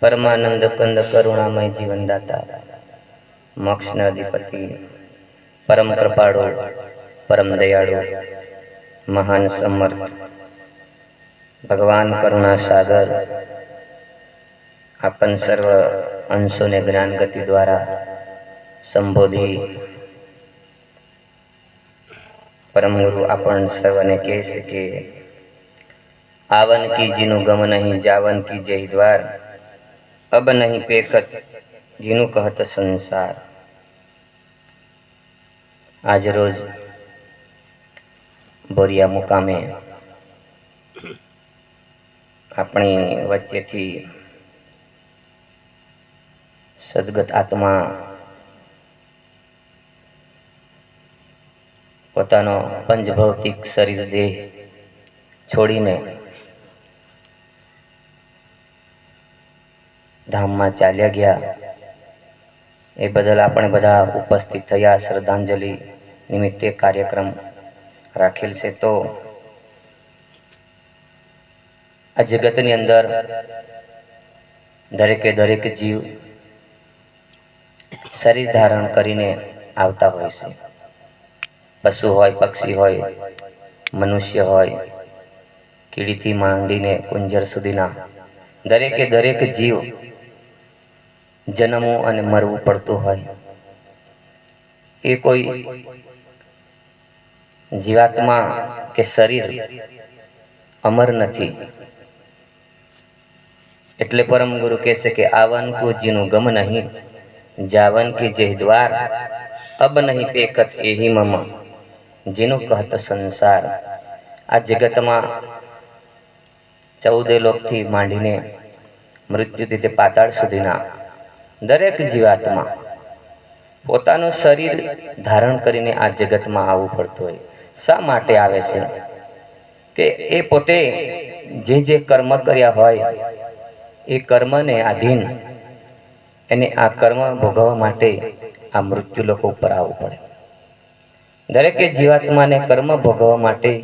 પરમાનંદ કંદ કરુણામય જીવનદાતા, મોક્ષના અધિપતિ, પરમ કૃપાળુ, પરમ દયાળુ, મહાન સમર્થ. ભગવાન કરુણા સાગર, આપન સર્વ અંશોને જ્ઞાન ગતિ દ્વારા સંબોધી. પરમ ગુરુ આપણ સર્વને કહે છે કે, આવન કી જીનું ગમ નહીં, જાવન કી જય દ્વાર. અબ નહીં પેખત જીનું કહત સંસાર આજ રોજ બોરિયા મુકામે આપણી વચ્ચેથી સદગત આત્મા પોતાનો પંચભૌતિક શરીર દેહ છોડીને ધામમાં ચાલ્યા ગયા. એ બદલ આપણે બધા ઉપસ્થિત થયા શ્રદ્ધાંજલિ નિમિત્તે કાર્યક્રમ રાખેલ છે. તો આ જગતની અંદર દરેકે દરેક જીવ શરીર ધારણ કરીને આવતા હોય છે. પશુ હોય, પક્ષી હોય, મનુષ્ય હોય, કીડીથી માંડીને કુંજર સુધીના દરેકે દરેક જીવ જન્મવું અને મરવું પડતું હોય. એ કોઈ જીવાત્મા કે શરીર અમર નથી. એટલે પરમ ગુરુ કહે છે કે આવન કો જીનું ગમ નહીં, જાવન કે જે દ્વાર, અબ નહીં પેકત એહી મમ, જેનું કહત સંસાર. આ જગતમાં ચૌદે લોકથી માંડીને મૃત્યુ તે પાતાળ સુધીના દરેક જીવાત્મા. પોતાનું શરીર ધારણ કરીને આ જગતમાં આવવું પડતું હોય. શા માટે આવે છે? કે એ પોતે જે જે કર્મ કર્યા હોય, એ કર્મને આધીન એને આ કર્મ ભોગવવા માટે આ મૃત્યુ લોકો ઉપર આવવું પડે. દરેકે જીવાત્માને કર્મ ભોગવવા માટે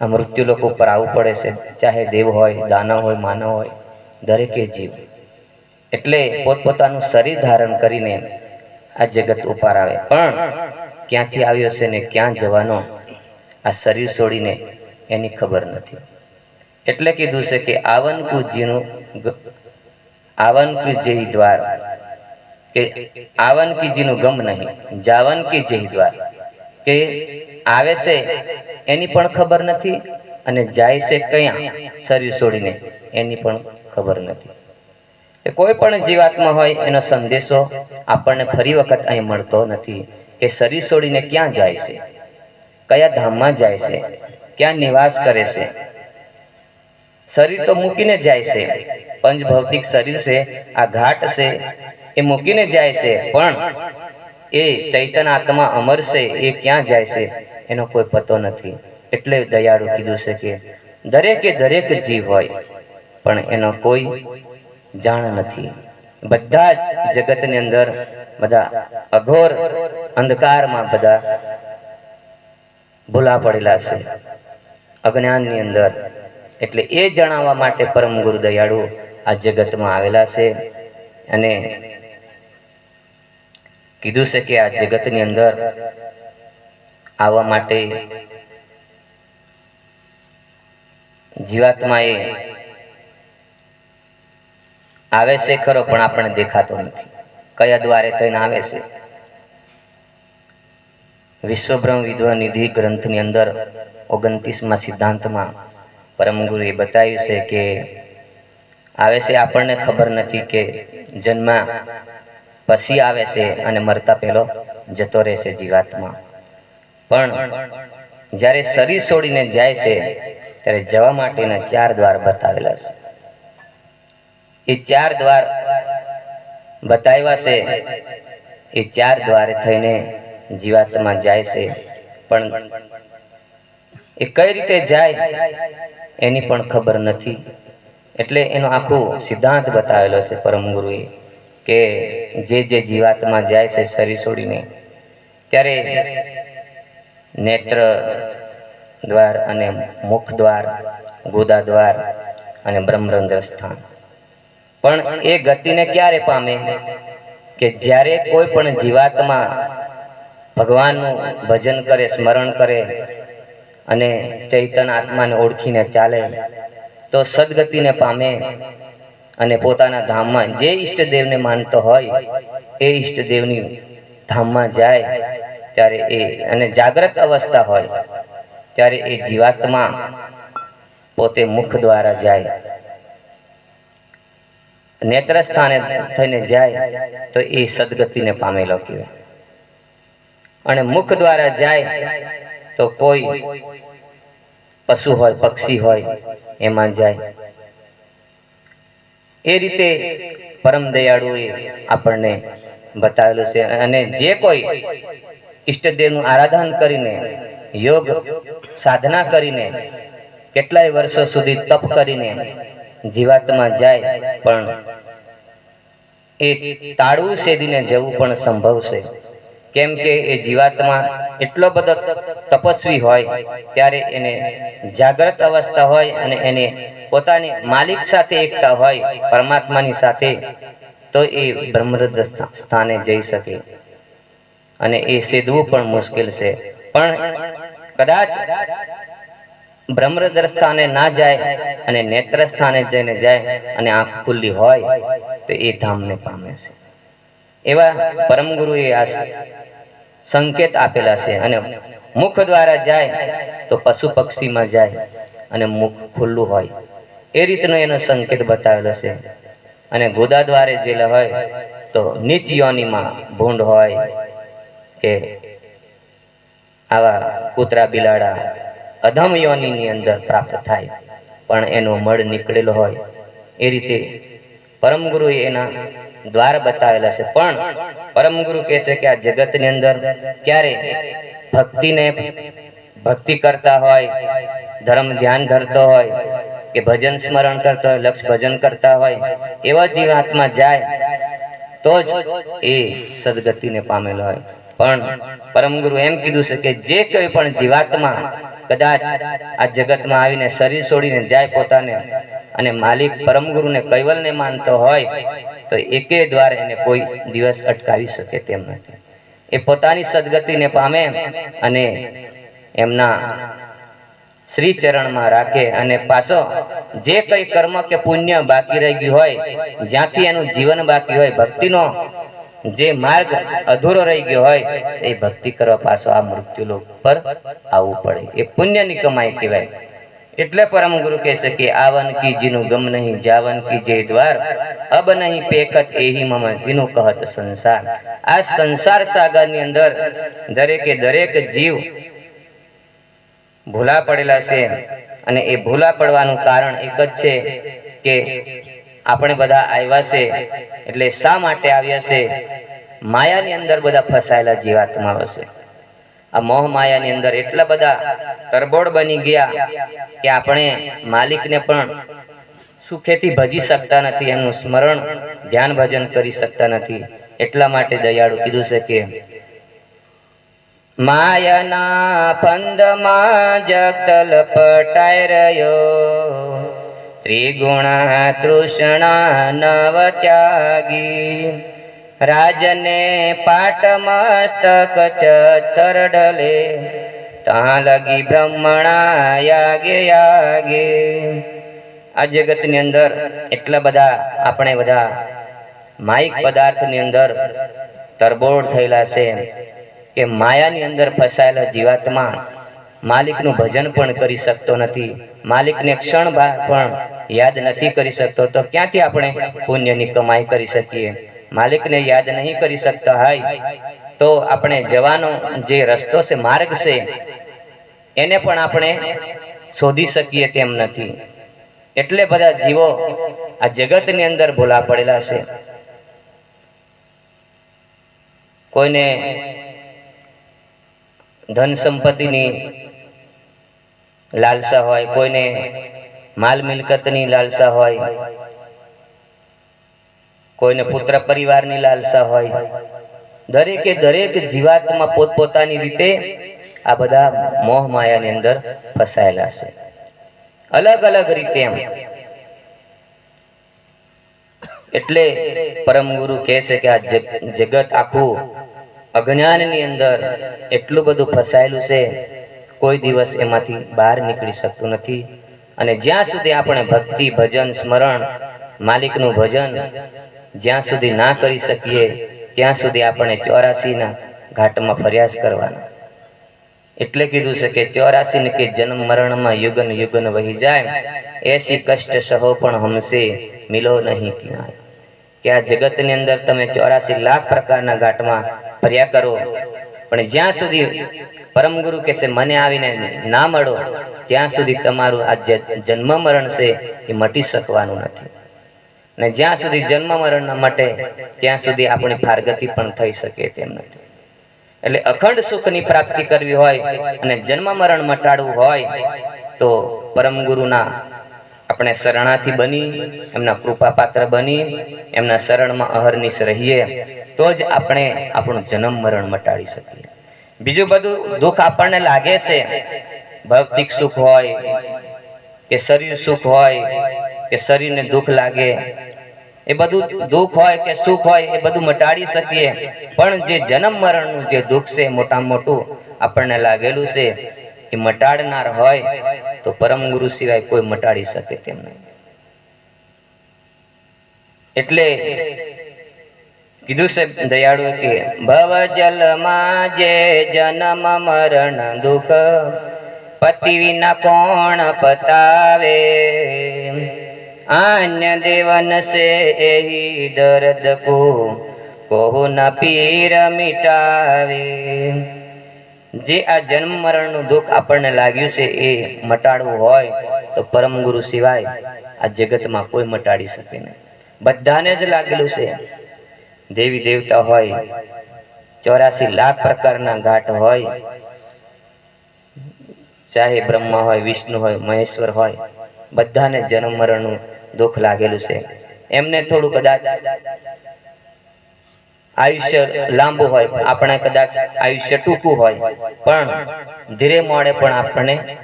આ મૃત્યુ લોકો ઉપર આવવું પડે છે. ચાહે દેવ હોય, દાનવ હોય, માનવ હોય, દરેકે જીવ. એટલે પોતપોતાનું શરીર ધારણ કરીને આ જગત ઉપર આવે. પણ ક્યાંથી આવ્યો છે ને ક્યાં જવાનો, આ શરીર છોડીને એની ખબર નથી. એટલે કીધું છે કે આવનકુજીનું આવનકી આવન જય દ્વાર. કે આવનકીજીનું ગમ નહીં, જાવનકી જય દ્વાર. કે આવે છે એની પણ ખબર નથી અને જાય છે કયા, શરીર છોડીને એની પણ ખબર નથી. એ કોઈ પણ જીવાત્મા હોય, એનો સંદેશો આપણને ફરી વખત અહીં મળતો નથી કે શરીર છોડીને ક્યાં જાય છે? કયા ધામમાં જાય છે? ક્યાં નિવાસ કરે છે? શરીર તો મૂકીને જાય છે પંચભૌતિક શરીર છે, આ ઘાટ છે, એ મૂકીને જાય છે, પણ એ ચૈતન આત્મા અમર છે, એ ક્યાં જાય છે, એનો કોઈ પતો નથી. એટલે દયાળુ કીધું છે કે દરેકે દરેક જીવ હોય, પણ એનો કોઈ જાણ નથી. બધા જ જગતની અંદર બધા અઘોર અંધકારમાં બધા ભૂલા પડેલા છે. અજ્ઞાનની અંદર. એટલે એ જણાવવા માટે પરમ ગુરુ દયાળુ આ જગતમાં આવેલા છે. અને કીધું છે કે આ જગતની અંદર આવવા માટે જીવાત્માએ આવે છે ખરો, પણ આપણને દેખાતો નથી. કયા દ્વારે થઈને આવે છે? વિશ્વબ્રહ્મ વિદ્વા નિધિ ગ્રંથની અંદર ઓગણત્રીસમાં સિદ્ધાંતમાં પરમ ગુરુએ બતાવ્યું છે કે આવે છે આપણને ખબર નથી કે જન્મ પછી આવે છે અને મરતા પહેલો જતો રહેશે જીવાત્મા. પણ જ્યારે શરીર છોડીને જાય છે, ત્યારે જવા માટેના ચાર દ્વાર બતાવેલા છે. એ ચાર દ્વાર બતાવ્યા છે. એ ચાર દ્વારે થઈને જીવાત્મા જાય છે. પણ એ કઈ રીતે જાય એની પણ ખબર નથી. એટલે એનો આખો સિદ્ધાંત બતાવેલો છે પરમ ગુરુએ કે જે જે જીવાત્મા જાય છે શરીર છોડીને, ત્યારે નેત્ર દ્વાર અને મુખ દ્વાર, ગોદા દ્વાર અને બ્રહ્મરંધ્ર સ્થાન પણ એ ગતિને ક્યારે પામે? કે જ્યારે કોઈ પણ જીવાત્મા ભગવાનનું ભજન કરે, સ્મરણ કરે અને ચૈતન આત્માને ઓળખીને ચાલે, તો સદગતિને પામે અને પોતાના ધામમાં જે ઈષ્ટદેવને માનતો હોય, એ ઈષ્ટદેવની ધામમાં જાય ત્યારે એ અને જાગ્રત અવસ્થા હોય, ત્યારે એ જીવાત્મા પોતે મુખ દ્વારા જાય. નેત્ર સ્થાને થઈને જાય તો એ સદગતિને પામેલો કહેવાય. અને મુખ દ્વારા જાય તો કોઈ પશુ હોય, પક્ષી હોય, એમાં જાય. એ રીતે પરમ દયાળુએ આપણને બતાવેલું છે. અને જે કોઈ ઈષ્ટદેવનું આરાધન કરીને, યોગ સાધના કરીને, કેટલાય વર્ષો સુધી તપ કરીને જીવાત્મા જાય, પણ એ તાળવું સેદીને જવું પણ સંભવ છે. કેમ કે એ જીવાતમાં એટલો બધો તપસ્વી હોય, ત્યારે એને જાગ્રત અવસ્થા હોય અને એને પોતાની માલિક સાથે એકતા હોય, પરમાત્માની સાથે, તો એ બ્રહ્મરદ સ્થાને જઈ શકે. અને એ સેદવું પણ મુશ્કેલ છે. પણ કદાચ બ્રહ્મરદ્ર સ્થાને ના જાય અને નેત્ર સ્થાને જઈને જાય અને આંખ ખુલ્લી હોય, તો એ ધામને પામે છે. એવા પરમ ગુરુએ આ સંકેત આપેલા છે અને મુખ દ્વારા જાય તો પશુ પક્ષીમાં જાય અને મુખ ખુલ્લું હોય. એ રીતનો એનો સંકેત બતાવેલો છે. અને ગોદા દ્વારે જેલા હોય તો નીચ યોનિમાં ભૂંડ હોય કે આવા કૂતરા બિલાડા અધમ યોનિની અંદર પ્રાપ્ત થાય, પણ એનો મળ નીકળેલો હોય. એ રીતે પરમ ગુરુએ એના દ્વાર બતાવેલા છે. પણ પરમ ગુરુ કહે છે કે આ જગતની અંદર ક્યારે ભક્તિને ભક્તિ કરતા હોય, ધર્મ ધ્યાન ધરતો હોય, કે ભજન સ્મરણ કરતો હોય, લક્ષ ભજન કરતા હોય, એવા જીવાત્મા જાય, તો જ એ સદગતિને પામેલો હોય. પણ પરમ ગુરુ એમ કીધું છે કે જે કોઈ પણ જીવાત્મા કદાચ આ જગતમાં આવીને શરીર છોડીને જાય પોતાને અને માલિક પરમ ગુરુને કૈવલને માનતો હોય તો એકે દ્વારા એને કોઈ દિવસ અટકાવી શકે તેમ નથી. એ પોતાની સદગતિને પામે અને એમના શ્રી ચરણમાં રાખે અને પાછો જે કઈ કર્મ કે પુણ્ય બાકી રહી ગયું હોય, જ્યાંથી એનું જીવન બાકી હોય, ભક્તિનો જે માર્ગ અધૂરો રહી ગયો હોય, એ ભક્તિ કરવા પાછો આ મૃત્યુ લોક પર આવવું પડે. એ પુણ્યની કમાઈ કહેવાય. એટલે પરમ ગુરુ કહે છે કે, આવન કી જીનું ગમ નહીં, જાવન કી જે દ્વાર, અબ નહીં પેકત એહી મમ તીનું કહત સંસાર. આ સંસાર સાગરની અંદર દરેકે દરેક જીવ ભૂલા પડેલા છે અને એ ભૂલા પડવાનું કારણ એક જ છે કે આપણે બધા આવ્યા છે. એટલે શા માટે આવ્યા છે? માયાની અંદર બધા ફસાયેલા જીવાત્માઓ છે. આ મોહ માયાની અંદર એટલા બધા તરબોળ બની ગયા કે આપણે માલિકને પણ સુખેથી ભજી શકતા નથી, એનું સ્મરણ ધ્યાન ભજન કરી શકતા નથી. એટલા માટે દયાળુ કીધું છે કે, માયાના ફંદમાં જગતલ પટાઈ રહ્યો. ત્રિગુણ તૃષ્ણા નવ ત્યાગી રાજને પાટ મસ્તક ચતર ડલે લગી બ્રહ્મણા યાગે યાગે આ જગતની અંદર એટલા બધા આપણે બધા માઇક પદાર્થની અંદર તરબોળ થયેલા છે કે માયાની અંદર ફસાયેલા જીવાત્મા માલિકનું ભજન પણ કરી શકતો નથી, માલિકને ક્ષણ પણ યાદ નથી કરી શકતો તો ક્યાંથી આપણે પુણ્યની કમાઈ કરી શકીએ? માલિકને યાદ નહીં કરી શકતા હોય. તો આપણે જવાનો જે રસ્તો છે, માર્ગ છે, એને પણ આપણે શોધી શકીએ તેમ નથી. એટલે બધા જીવો આ જગતની અંદર ભૂલા પડેલા છે. કોઈને ધન સંપત્તિની લાલસા હોય, કોઈને માલ મિલકતની લાલસા હોય, કોઈને પુત્ર પરિવારની લાલસા હોય, દરેકે દરેક જીવાતમાં પોતપોતાની રીતે આ બધા મોહ માયાની અંદર ફસાયેલા છે. અલગ અલગ રીતે એમ. એટલે પરમ ગુરુ કહે છે કે આ જગ- જગત આખું અજ્ઞાનની અંદર એટલું બધું ફસાયેલું છે, કોઈ દિવસ એમાંથી બહાર નીકળી શકતું નથી. અને જ્યાં સુધી આપણે ભક્તિ, ભજન, સ્મરણ, માલિકનું ભજન જ્યાં સુધી ના કરી શકીએ, ત્યાં સુધી આપણે ચોરાસીના ઘાટમાં ફરિયાદ કરવાના. એટલે કીધું છે કે ચોરાસી કે જન્મ મરણમાં યુગન યુગન વહી જાય, એસી કષ્ટ સહો પણ હમશે, મિલો નહીં ક્યાંય. કે આ જગતની અંદર તમે ચોરાસી લાખ પ્રકારના ઘાટમાં ફર્યા કરો પણ જ્યાં સુધી પરમ ગુરુ કે છે, મને આવીને ના મળો, ત્યાં સુધી તમારું આ જન્મ મરણ છે, એ મટી શકવાનું નથી. અને જ્યાં સુધી જન્મ મરણ ન મટે, ત્યાં સુધી આપણી ફારગતિ પણ થઈ શકે તેમ નથી. એટલે અખંડ સુખની પ્રાપ્તિ કરવી હોય અને જન્મ મરણ મટાડવું હોય, તો પરમ ગુરુના આપણે શરણાથી બની, એમના કૃપા પાત્ર બની, એમના શરણમાં અહર્નિશ રહીએ, તો જ આપણે આપણું જન્મ મરણ મટાડી શકીએ. બીજું બધું દુઃખ આપણને લાગે છે. ભૌતિક સુખ હોય, કે શરીર સુખ હોય, કે શરીરને દુઃખ લાગે, એ બધું દુઃખ હોય કે સુખ હોય, એ બધું મટાડી શકીએ. પણ જે જન્મ મરણનું જે દુઃખ છે મોટામાં મોટું આપણને લાગેલું છે. એ મટાડનાર હોય તો પરમ ગુરુ સિવાય કોઈ મટાડી શકે તેમ નહીં. એટલે કીધું છે દયાળુ કે ભવ જલમાં જે જન્મ, મરણ, દુઃખ પતિ વિના કોણ પતાવે? અન્ય દેવન સે એહી દર્દ કો, કોહુ ન પીર મિટાવે? જે આ જન્મ મરણનું દુઃખ આપણને લાગ્યું છે એ મટાડવું હોય તો પરમ ગુરુ સિવાય આ જગતમાં કોઈ મટાડી શકે નહીં. બધાને જ લાગેલું છે. દેવી દેવતા હોય, ચોરાસી લાખ પ્રકારના ઘાટ હોય, ચાહે બ્રહ્મા હોય, વિષ્ણુ હોય, મહેશ્વર હોય, બધાને જન્મ મરણનું દુઃખ લાગેલું છે. એમને થોડું કદાચ આયુષ્ય લાંબુ હોય, આપણે કદાચ આયુષ્ય ટૂંકું હોય. પણ ધીરે મોડે પણ આપણે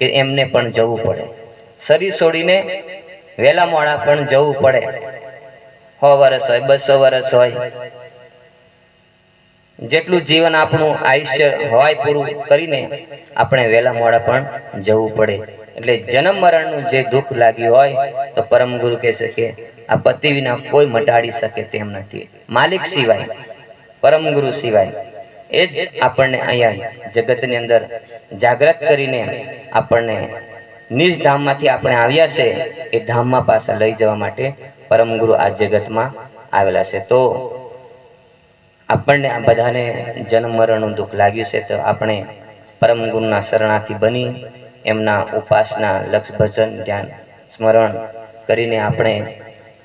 કે એમને પણ જવું પડે. શરીર છોડીને વહેલા મોડા પણ જવું પડે. સો વર્ષ હોય, બસો વર્ષ હોય. જેટલું જીવન આપણું આયુષ્ય હોય પૂરું કરીને આપણે વહેલા મોડા પણ જવું પડે. એટલે જન્મ મરણનું જે દુઃખ લાગ્યું હોય, તો પરમ ગુરુ કહી છે કે આ પતિ વિના કોઈ મટાડી શકે તેમ નથી. માલિક સિવાય પરમ ગુરુ સિવાય, એ જ આપણને અહીંયા જગતની અંદર જાગ્રત કરીને આપણને નિજ ધામમાંથી આપણે આવ્યા છે, એ ધામમાં પાછા લઈ જવા માટે પરમ ગુરુ આ જગતમાં આવેલા છે. તો આપણને આ બધાને જન્મ મરણનું દુઃખ લાગ્યું છે, તો આપણે પરમ ગુરુના શરણાથી બની એમના ઉપાસના લક્ષ ભજન ધ્યાન, સ્મરણ કરીને આપણે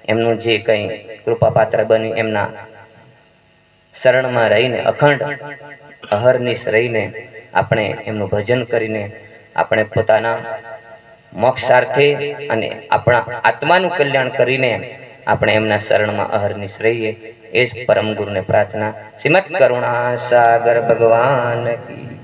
એમનું જે કંઈ કૃપાપાત્ર બની એમના શરણમાં રહીને, અખંડ અહર્નિશ રહીને આપણે એમનું ભજન કરીને આપણે પોતાના મોક્ષાર્થે અને આપણા આત્માનું કલ્યાણ કરીને આપણે એમના શરણમાં અહર્નિશ રહીએ. એ જ પરમ ગુરુને પ્રાર્થના. શ્રીમદ કરુણા સાગર ભગવાન કી